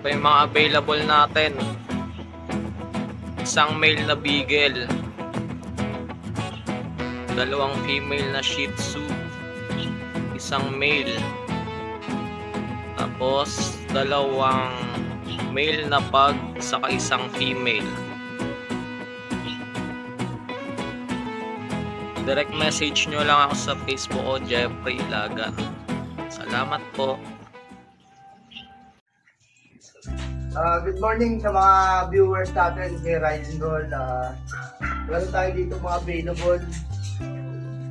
pa yung mga available natin. Isang male na beagle. Dalawang female na shih tzu. Isang male. Tapos, dalawang male na pug saka isang female. Direct message nyo lang ako sa Facebook ko, Jeffrey Ilagan. Salamat po. Uh, good morning sa mga viewers natin kay Ride and Roll. Uh, meron tayo dito mga available.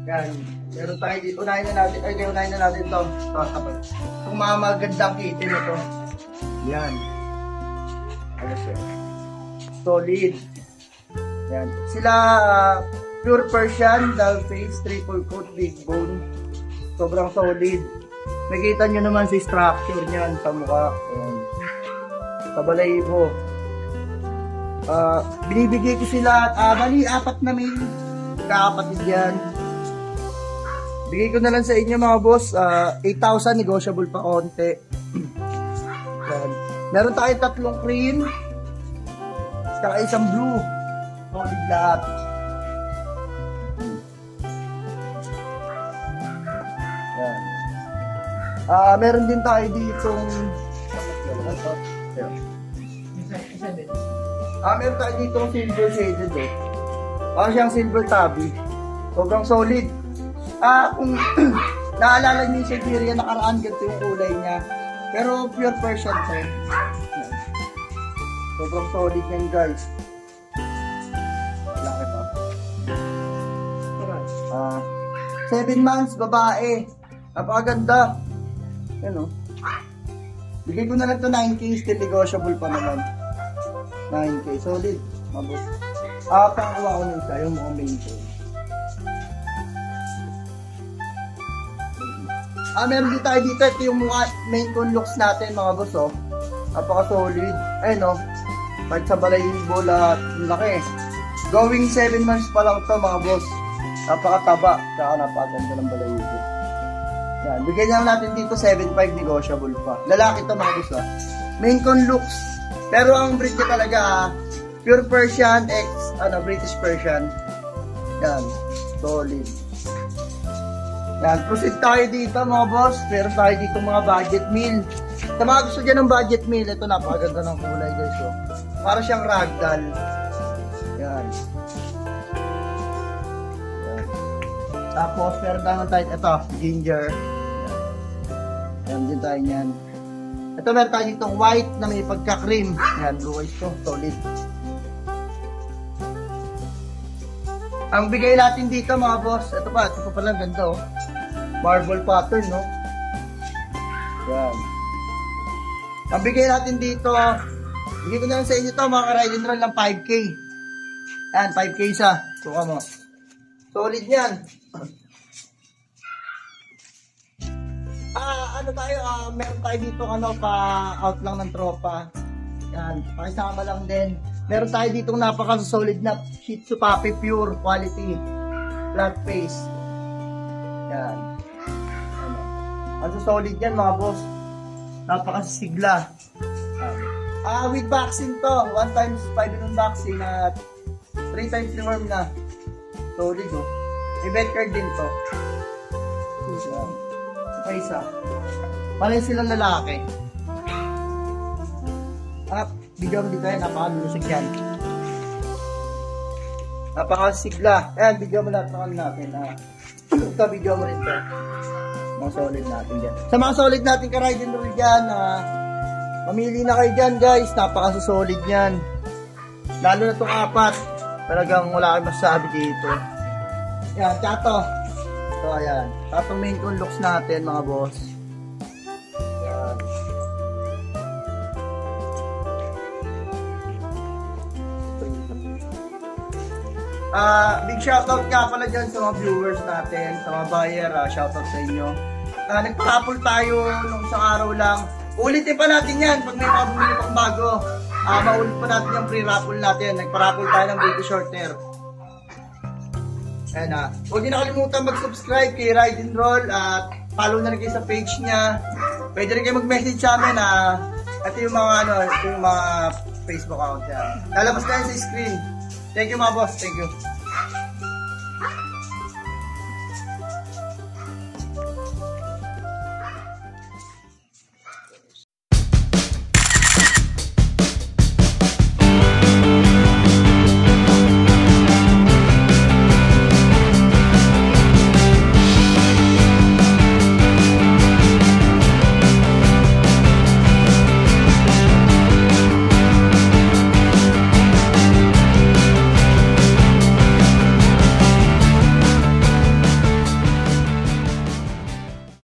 Yan. Meron tayo dito. Unahin na natin. Ay, unahin na natin to. Ito, kapag. Itong mga magandang kitten na to. Yan. Ano siya? Solid. Yan. Sila, uh, pure Persian, doll face, triple coat, big bone. Sobrang solid. Nakita nyo naman sa structure niyan sa mukha. Ayan sa balayibo. Uh, binibigay ko sila, uh, bali, apat na mil, kakapatid yan. Bigay ko na lang sa inyo mga boss, uh, 8,000 negotiable pa konti. yan. Meron tayo tatlong cream, saka isang blue. Solid lahat. Yan. Ah, uh, meron din tayo ditong Ah, meron tayo dito silver shaded eh. Parang siyang silver tabby. Sobrang solid. Ah, kung naalala niyo yung Siberia, nakaraan ganito yung kulay niya. Pero pure Persian to. Sobrang solid yan guys. Laki to. Ah, 7 months, babae. Napakaganda. Yan o. Oh. Bigay ko na lang to 9K, still negotiable pa naman. 9K, solid. Mabot. Ah, pangkuha ko nung isa, yung mga main ko. Ah, meron din tayo dito. Ito yung mga main con looks natin, mga boss, oh. Napaka-solid. Ayun, oh. Kahit sa balay yung bola, laki. Going 7 months pa lang to, mga boss. Napakataba. Tsaka napakaganda ng balay yung yan, bigyan lang natin dito 7.5 negotiable pa. Lalaki to mga boss, ah. Main con looks, pero ang breed niya talaga, pure Persian X, ano, British Persian. Yan, solid. Yan, proceed tayo dito mga boss. Pero tayo dito mga budget meal. Sa mga gusto dyan ng budget meal, ito napakaganda ng kulay guys. Oh. Para siyang ragdoll. Yan. Tapos, meron tayo tayo, ito, ginger. Yan. Yan din tayo niyan. Ito meron tayo ditong white na may pagka-cream. Yan, blue eyes to. Solid. Ang bigay natin dito mga boss, ito pa, ito pa pala ganda oh. Marble pattern, no? Yan. Ang bigay natin dito, bigay ko na lang sa inyo to mga ka-ride and roll ng 5K. Yan, 5K isa. Suka mo. Solid yan. Ah, ano tayo, ah, meron tayo dito ano pa out lang ng tropa. Yan, pakisama lang din. Meron tayo dito napaka-solid na Shih Tzu Puppy Pure quality. Flat face. Yan. Ano. Ang solid yan mga boss. Napakasigla. Ah, with vaccine to. One times 5 in vaccine at 3 times deworm na. Solid oh. May card din to. Yan pa isa. Pareho silang lalaki. Ah, bigyan dito yan. Napakalulusog yan. Napakasigla. Ayan, bigyan mo lahat ng natin. Ah. ito, bigyan mo rin ito. Mga solid natin dyan. Sa mga solid natin ka-ride and roll dyan, ah, mamili na kayo dyan guys. Napakasolid yan. Lalo na itong apat. Talagang wala kayong masasabi dito. Yan, chato. So, ayan. Tapos main con looks natin, mga boss. Ayan. Ah, uh, big shoutout nga pala dyan sa mga viewers natin, sa mga buyer, uh, shoutout sa inyo. Uh, nagpa-raffle tayo nung isang araw lang. Ulitin pa natin yan pag may mga bumili pang bago. Uh, maulit pa natin yung pre-raffle natin. Nagpa-raffle tayo ng baby shorter. Ayan na. Huwag niyo nakalimutan mag-subscribe kay Ride and Roll at follow na rin kayo sa page niya. Pwede rin kayo mag-message sa amin na Ito yung mga ano, yung mga Facebook account niya. Lalabas na yan sa screen. Thank you mga boss. Thank you.